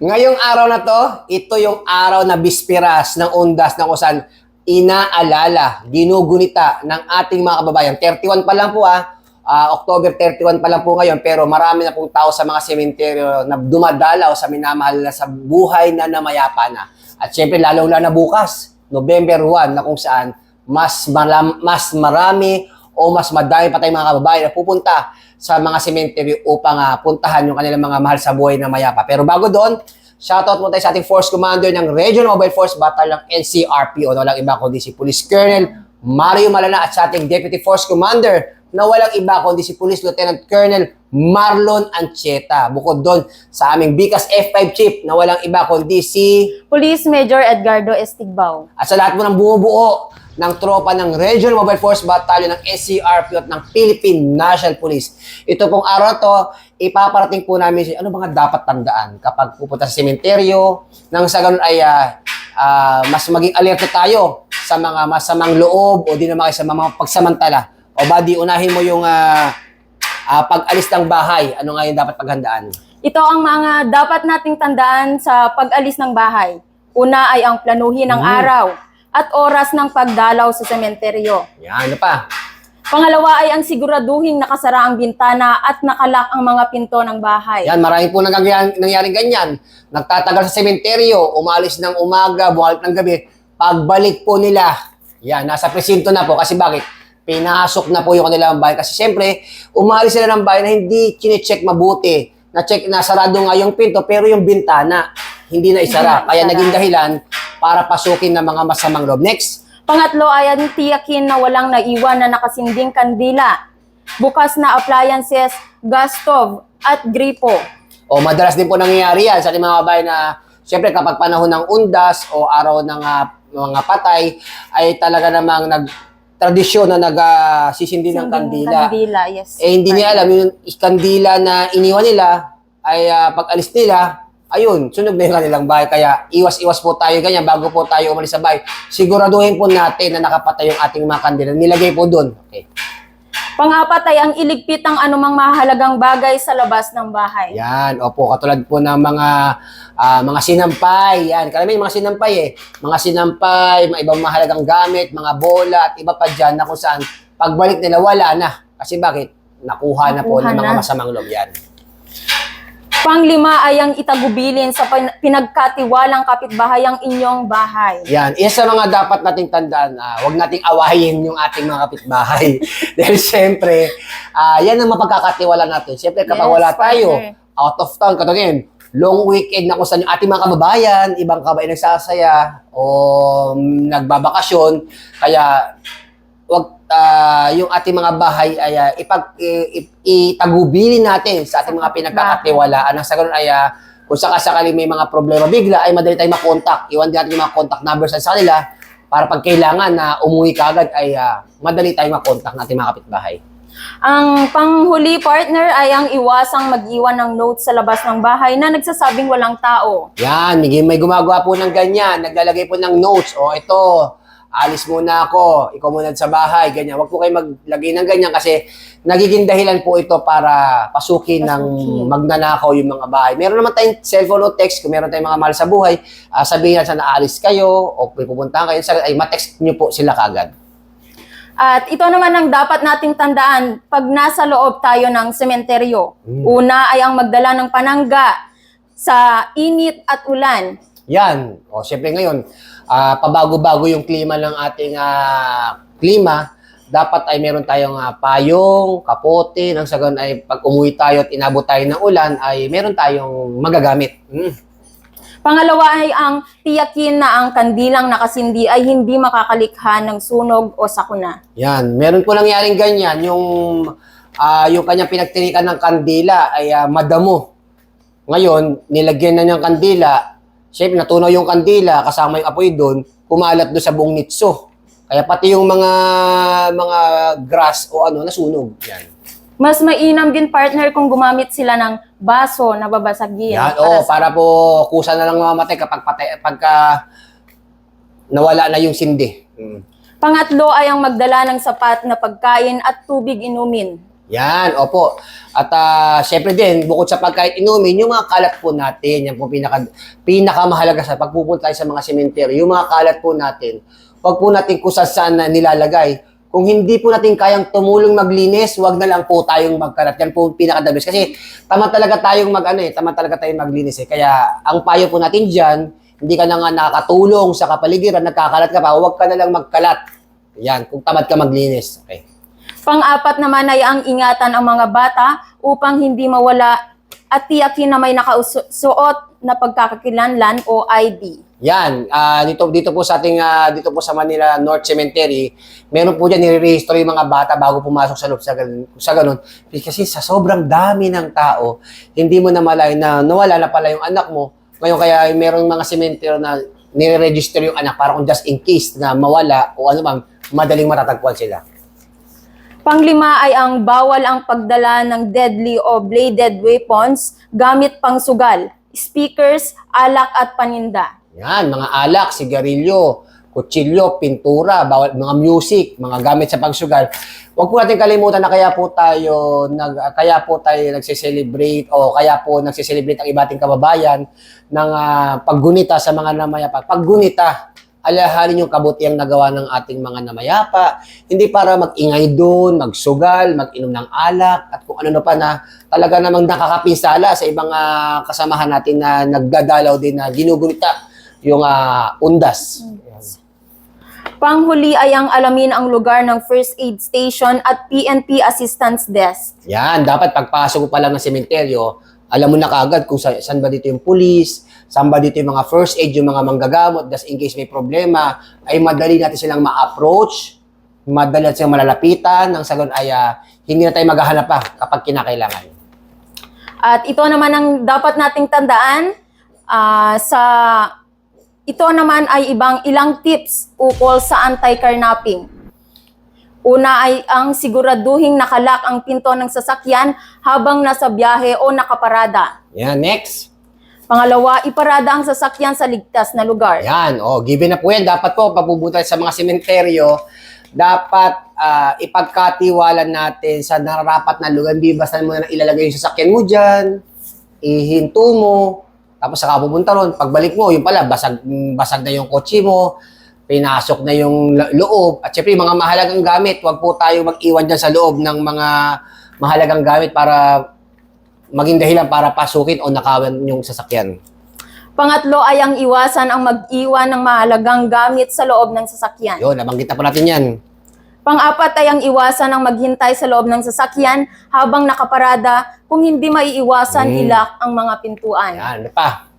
Ngayong araw na to, ito yung araw na bispiras ng undas na kusan inaalala, ginugunita ng ating mga kababayan. 31 pa lang po ah, Ah, October 31 pa lang po ngayon, pero marami na pong tao sa mga sementeryo na dumadalaw sa minamahal na sa buhay na namayapa na. At syempre, lalo na bukas, November 1, na kung saan mas, maram, mas marami o mas madami pa tayong mga kababayan na pupunta sa mga sementeryo upang ah, puntahan yung kanilang mga mahal sa buhay na mayapa. Pero bago doon, shoutout mo tayo sa ating Force Commander ng Regional Mobile Force Battle ng NCRPO na walang iba kundi si Police Colonel Mario Malana at sa ating Deputy Force Commander na walang iba kundi si Police Lieutenant Colonel Marlon Ancheta. Bukod doon sa aming Bicas F5 Chief na walang iba kundi si Police Major Edgardo Estigbao. at sa lahat mo ng bumubuo ng tropa ng Regional Mobile Force Battalion ng SCRP at ng Philippine National Police. Ito pong araw to, ipaparating po namin ano mga dapat tandaan kapag pupunta sa sementeryo nang sa ganun ay ah, ah, mas maging alerto tayo sa mga masamang loob o di naman sa mga pagsamantala. O badi, unahin mo yung ah, ah, pag-alis ng bahay. Ano nga yung dapat paghandaan? Ito ang mga dapat nating tandaan sa pag-alis ng bahay. Una ay ang planuhin ng Mm. araw at oras ng pagdalaw sa sementeryo. Yan, ano pa? Pangalawa ay ang siguraduhin nakasara ang bintana at nakalak ang mga pinto ng bahay. Yan, marami po nangyaring ganyan. Nagtatagal sa sementeryo, umalis ng umaga, bumalik ng gabi. Pagbalik po nila, yan, nasa presinto na po. Kasi bakit? Pinasok na po yung kanilang bahay. Kasi siyempre, umalis sila ng bahay na hindi chinecheck mabuti. Na-check na sarado nga yung pinto, pero yung bintana, hindi na isara. Kaya naging dahilan para pasukin ng mga masamang loob. Next, Pangatlo ay ang tiyakin na walang naiwan na nakasinding kandila, bukas na appliances, gas stove, at gripo. O madalas din po nangyayari yan sa ating mga kabayan na siyempre kapag panahon ng undas o araw ng ah, mga patay ay talaga namang nag tradisyon na nagsisindi ng Sinding kandila. Kandila, yes. Eh hindi nila alam yung kandila na iniwan nila ay ah, pag alis nila ayun, sunog na yung kanilang bahay. Kaya iwas-iwas po tayo ganyan bago po tayo umalis sa bahay. Siguraduhin po natin na nakapatay yung ating mga kandila. Nilagay po doon. Okay. Pangapat ay ang iligpit ang anumang mahalagang bagay sa labas ng bahay. Yan, opo, katulad po ng mga ah, mga sinampay, yan. Karamihan mga sinampay eh. Mga sinampay, mga ibang mahalagang gamit, mga bola at iba pa dyan na kung saan pagbalik nila wala na. Kasi bakit? Nakuha na po ng Nakuha mga na. masamang loob yan. Panglima ay ang itagubilin sa pin- pinagkatiwalang kapitbahay ang inyong bahay. Yan, isa sa mga dapat nating tandaan, ah, huwag nating awayin yung ating mga kapitbahay. Dahil siyempre, ah, yan ang mapagkakatiwala natin. Siyempre, kapag Yes, wala tayo, partner. out of town, katulad long weekend na kung saan yung ating mga kababayan, ibang kababayan nagsasaya o nagbabakasyon, kaya wag ah, yung ating mga bahay ay ah, ipag itagubilin natin sa ating mga pinagkakatiwalaan nang sa ganun ay ah, kung sakasakali may mga problema bigla ay madali tayong makontak. Iwan din natin yung mga contact numbers sa kanila para pag kailangan na umuwi kagad ay ah, madali tayong makontak natin mga kapitbahay. Ang panghuli partner ay ang iwasang mag-iwan ng notes sa labas ng bahay na nagsasabing walang tao. Yan, may, may gumagawa po ng ganyan, naglalagay po ng notes, o ito, alis muna ako, ikaw muna sa bahay, ganyan. Huwag po kayo maglagay ng ganyan kasi nagiging dahilan po ito para pasukin ng magnanakaw yung mga bahay. Meron naman tayong cellphone o text, kung meron tayong mga mahal sa buhay, ah, sabihin natin na aalis kayo o may pupuntahan kayo, ay matext nyo po sila kagad. At ito naman ang dapat nating tandaan pag nasa loob tayo ng sementeryo. Mm. Una ay ang magdala ng panangga sa init at ulan. Yan. O, syempre ngayon, ah, pabago-bago yung klima ng ating ah, klima, dapat ay meron tayong ah, payong, kapote, nang sa ganun ay pag umuwi tayo at inabot tayo ng ulan, ay meron tayong magagamit. Mm. Pangalawa ay ang tiyakin na ang kandilang nakasindi ay hindi makakalikha ng sunog o sakuna. Yan. Meron po nangyaring ganyan, yung, ah, yung kanyang pinagtirikan ng kandila ay ah, madamo. Ngayon, nilagyan na niyang kandila, syempre natunaw yung kandila, kasama yung apoy doon, kumalat doon sa buong nitso. Kaya pati yung mga mga grass o ano, nasunog. Yan. Mas mainam din partner kung gumamit sila ng baso na babasagin. Yan, para oo, sa- para po kusa na lang mamatay kapag patay, pagka nawala na yung sindi. Mm. Pangatlo ay ang magdala ng sapat na pagkain at tubig inumin. Yan, opo. At ah, syempre din, bukod sa pagkain inumin, yung mga kalat po natin, yan po pinaka, pinakamahalaga sa pagpupunta tayo sa mga sementeryo, yung mga kalat po natin, wag po natin kung saan na nilalagay. Kung hindi po natin kayang tumulong maglinis, wag na lang po tayong magkalat. Yan po pinaka the. Kasi tama talaga tayong mag ano eh, tama talaga tayong maglinis eh. Kaya ang payo po natin diyan, hindi ka na nga nakakatulong sa kapaligiran, nagkakalat ka pa, wag ka na lang magkalat. Yan, kung tamad ka maglinis. Okay. Pang-apat naman ay ang ingatan ang mga bata upang hindi mawala at tiyakin na may nakasuot na pagkakakilanlan o ID. Yan, ah, dito dito po sa ating ah, dito po sa Manila North Cemetery, meron po diyan nire-register yung mga bata bago pumasok sa loob sa ganun, sa ganun. Kasi sa sobrang dami ng tao, hindi mo na malay na nawala na pala yung anak mo. Ngayon kaya merong mga cemetery na nire-register yung anak para kung just in case na mawala o ano bang madaling matatagpuan sila. Panglima ay ang bawal ang pagdala ng deadly o bladed weapons gamit pang sugal, speakers, alak at paninda. Yan, mga alak, sigarilyo, kutsilyo, pintura, bawal, mga music, mga gamit sa pagsugal. Huwag po natin kalimutan na kaya po tayo nag kaya po tayo nagse-celebrate o kaya po nagse-celebrate ang ibating kababayan ng ah, paggunita sa mga namayapa. Paggunita, alahalin yung kabutiang nagawa ng ating mga namayapa. Hindi para mag-ingay doon, magsugal, mag-inom ng alak, at kung ano na pa na talaga namang nakakapinsala sa ibang ah, kasamahan natin na nagdadalaw din na ginugunita yung ah, undas. Panghuli ay ang alamin ang lugar ng first aid station at PNP assistance desk. Yan, dapat pagpasok pa lang ng sementeryo, alam mo na kaagad kung sa, saan ba dito yung police, saan ba dito yung mga first aid, yung mga manggagamot, just in case may problema, ay madali natin silang ma-approach, madali natin silang malalapitan, nang sa ganun ay ah, hindi na tayo maghahanap pa kapag kinakailangan. At ito naman ang dapat nating tandaan ah, sa ito naman ay ibang ilang tips ukol sa anti-carnapping. Una ay ang siguraduhing nakalak ang pinto ng sasakyan habang nasa biyahe o nakaparada. Yan, next. Pangalawa, iparada ang sasakyan sa ligtas na lugar. Yan, oh, given na po yan. Dapat po, papupunta sa mga sementeryo, dapat ah, ipagkatiwalan natin sa nararapat na lugar. Hindi basta mo na ilalagay yung sasakyan mo dyan, ihinto mo, tapos saka pupunta ron. Pagbalik mo, yung pala, basag, basag na yung kotse mo, pinasok na yung lo- loob. At syempre, mga mahalagang gamit, huwag po tayo mag-iwan dyan sa loob ng mga mahalagang gamit para maging dahilan para pasukin o nakawan yung sasakyan. Pangatlo ay ang iwasan ang mag-iwan ng mahalagang gamit sa loob ng sasakyan. Yun, nabanggit na po natin yan. Pang-apat ay ang iwasan ang maghintay sa loob ng sasakyan habang nakaparada kung hindi maiiwasan Mm. ilak ang mga pintuan. Yan, pa?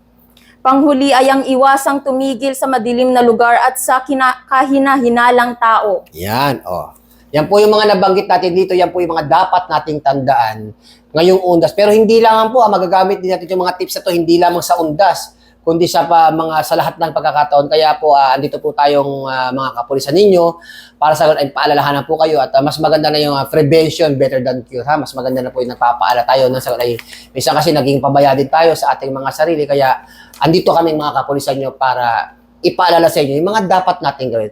Panghuli ay ang iwasang tumigil sa madilim na lugar at sa kina- kahina-hinalang tao. Yan, oh. Yan po yung mga nabanggit natin dito, yan po yung mga dapat nating tandaan ngayong undas. Pero hindi lang po, ah, magagamit din natin yung mga tips na to, hindi lamang sa undas, kundi sa pa, mga sa lahat ng pagkakataon. Kaya po, ah, andito po tayong ah, mga kapulisan ninyo para sa ay paalalahanan po kayo at ah, mas maganda na yung ah, prevention better than cure ha. Mas maganda na po yung nagpapaala tayo nang sa ay minsan kasi naging pabaya din tayo sa ating mga sarili kaya andito kaming mga kapulisan nyo para ipaalala sa inyo yung mga dapat nating gawin.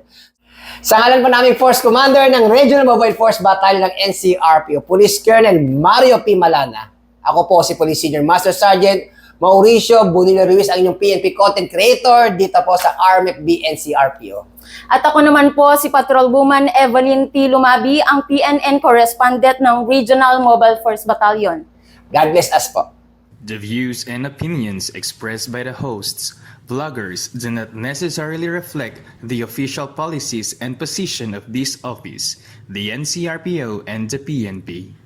Sa ngalan po namin Force Commander ng Regional Mobile Force Battalion ng NCRPO, Police Colonel Mario P. Malana. Ako po si Police Senior Master Sergeant Mauricio Bunilo Ruiz, ang inyong PNP content creator dito po sa RMFB NCRPO. At ako naman po si Patrol Woman Evelyn P. Lumabi, ang PNN correspondent ng Regional Mobile Force Battalion. God bless us po. The views and opinions expressed by the hosts, bloggers do not necessarily reflect the official policies and position of this office, the NCRPO, and the PNP.